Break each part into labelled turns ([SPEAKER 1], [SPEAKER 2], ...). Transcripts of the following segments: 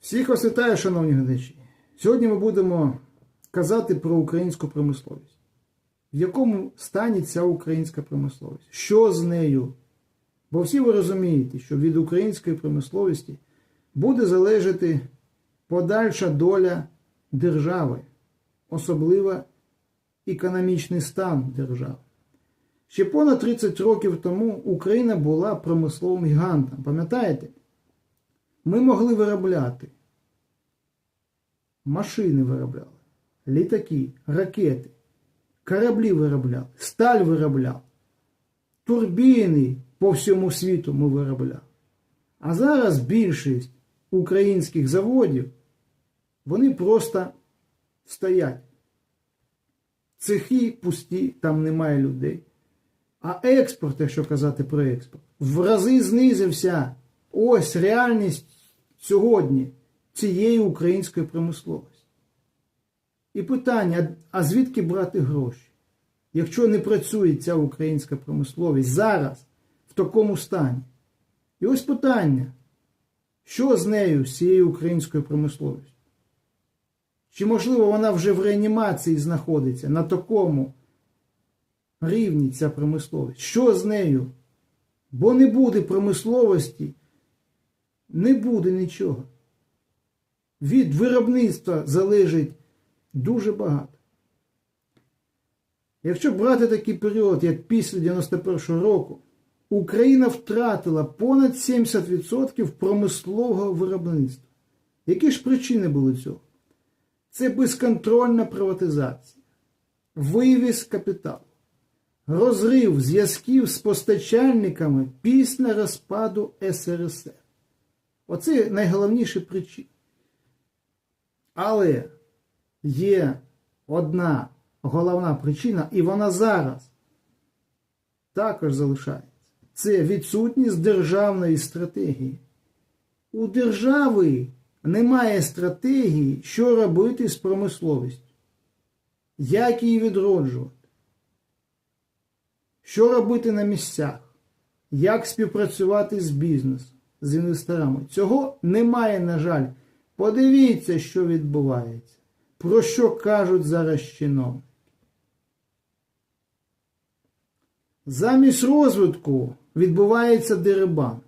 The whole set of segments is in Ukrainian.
[SPEAKER 1] Всіх вас вітаю, шановні глядачі. Сьогодні ми будемо казати про українську промисловість. В якому стані ця українська промисловість? Що з нею? Бо всі ви розумієте, що від української промисловості буде залежати подальша доля держави, особливо економічний стан держави. Ще понад 30 років тому Україна була промисловим гігантом. Пам'ятаєте? Ми могли виробляти. Машини виробляли, літаки, ракети, кораблі виробляли, сталь виробляли, турбіни по всьому світу ми виробляли. А зараз більшість українських заводів, вони просто стоять. Цехи пусті, там немає людей. А експорт, якщо казати про експорт, в рази знизився. Ось реальність сьогодні цієї української промисловості. І питання: а звідки брати гроші? Якщо не працює ця українська промисловість зараз в такому стані? І ось питання: що з нею, з цією українською промисловістю? Чи можливо вона вже в реанімації знаходиться на такому рівні ця промисловість? Що з нею? Бо не буде промисловості, не буде нічого. Від виробництва залежить дуже багато. Якщо брати такий період, як після 91-го року, Україна втратила понад 70% промислового виробництва. Які ж причини були цього? Це безконтрольна приватизація, вивіз капіталу, розрив зв'язків з постачальниками після розпаду СРСР. Оце найголовніші причини. Але є одна головна причина, і вона зараз також залишається. Це відсутність державної стратегії. У держави немає стратегії, що робити з промисловістю, як її відроджувати, що робити на місцях, як співпрацювати з бізнесом, з інвесторами. Цього немає, на жаль. Подивіться, що відбувається, про що кажуть зараз чиновники. Замість розвитку відбувається дерибан.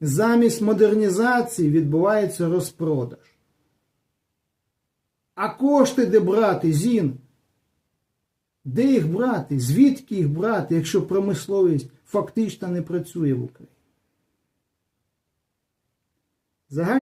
[SPEAKER 1] Замість модернізації відбувається розпродаж. А кошти де брати, Зін? Де їх брати? Звідки їх брати, якщо промисловість фактично не працює в Україні? the